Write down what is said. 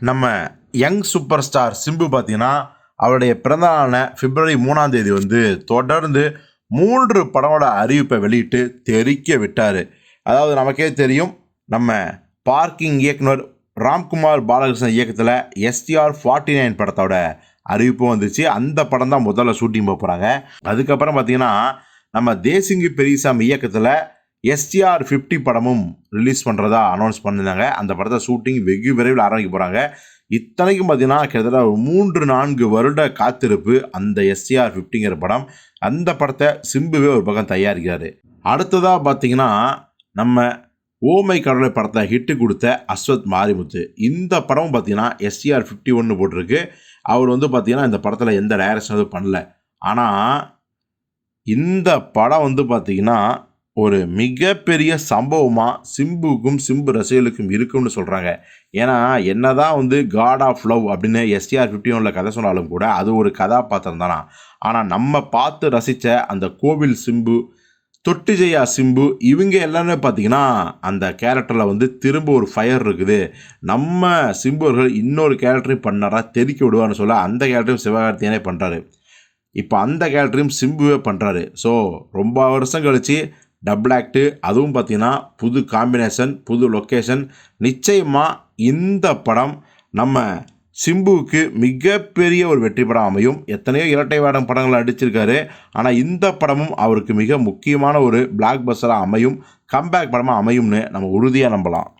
நம்ம young super star Simbu பார்த்தீங்கன்னா அவருடைய பிறந்தநாளான பிப்ரவரி மூணாம் தேதி வந்து தொடர்ந்து மூன்று படங்களோட அறிவிப்பை வெளியிட்டு தெரிக்க விட்டார். அதாவது நமக்கே தெரியும் நம்ம பார்க்கிங் இயக்குனர் ராம்குமார் பாலகிருஷ்ணன் இயக்கத்தில் எஸ்டிஆர் ஃபார்ட்டி நைன் படத்தோட அறிவிப்பும் வந்துச்சு. அந்த படம் தான் முதல்ல ஷூட்டிங் போக போகிறாங்க அதுக்கப்புறம் பார்த்திங்கன்னா நம்ம தேசிங்கி பெரியசாமி இயக்கத்தில் எஸ்டிஆர் ஃபிஃப்டி படமும் ரிலீஸ் பண்ணுறதா அனௌன்ஸ் பண்ணியிருந்தாங்க. அந்த படத்தை ஷூட்டிங் வெகு விரைவில் ஆரம்பிக்க போகிறாங்க இத்தனைக்கும் பார்த்தீங்கன்னா கிட்டத்தட்ட ஒரு மூன்று நான்கு வருட காத்திருப்பு அந்த எஸ்டிஆர் ஃபிஃப்டிங்கிற படம். அந்த படத்தை சிம்புவே ஒரு பக்கம் தயாரிக்கிறாரு. அடுத்ததாக பார்த்தீங்கன்னா நம்ம ஓமை கடலை படத்தை ஹிட்டு கொடுத்த அஸ்வத் மாரிமுத்து. இந்த படமும் பார்த்தீங்கன்னா எஸ்டிஆர் ஃபிஃப்டி ஒன்று போட்டிருக்கு. அவர் வந்து பார்த்தீங்கன்னா இந்த படத்தில் எந்த டைரக்ஷன் எதுவும் பண்ணல. ஆனால் இந்த படம் வந்து பார்த்தீங்கன்னா ஒரு மிகப்பெரிய சம்பவமாக சிம்புக்கும் சிம்பு ரசிகர்களுக்கும் இருக்கும்னு சொல்கிறாங்க ஏன்னா என்ன தான் வந்து காட் ஆஃப் லவ் அப்படின்னு எஸ்டிஆர் ஃபிஃப்டி ஒனில் கதை சொன்னாலும் கூட அது ஒரு கதாபாத்திரம் தானா? ஆனால் நம்ம பார்த்து ரசித்த அந்த கோவில் சிம்பு தொட்டு ஜெயா சிம்பு இவங்க எல்லாருமே பார்த்தீங்கன்னா அந்த கேரக்டரில் வந்து திரும்ப ஒரு ஃபயர் இருக்குது. நம்ம சிம்புவர்கள் இன்னொரு கேரக்டரையும் பண்ணாரா? தெறிக்க விடுவார்னு சொல்ல அந்த கேரக்டரையும் சிவகார்த்தியனே பண்ணுறாரு இப்போ அந்த கேரக்டரையும் சிம்புவே பண்ணுறாரு ஸோ ரொம்ப வருஷம் கழித்து டபுள் ஆக்டு அதுவும் பார்த்திங்கன்னா புது காம்பினேஷன் புது லொக்கேஷன் நிச்சயமாக இந்த படம் நம்ம சிம்புவுக்கு மிகப்பெரிய ஒரு வெற்றி படம் அமையும். எத்தனையோ இரட்டை வேடம் படங்கள் அடிச்சிருக்காரு ஆனால் இந்த படமும் அவருக்கு மிக முக்கியமான ஒரு பிளாக் பஸ்டராக அமையும். கம்பேக் படமாக அமையும்னு நம்ம உறுதியாக நம்பலாம்.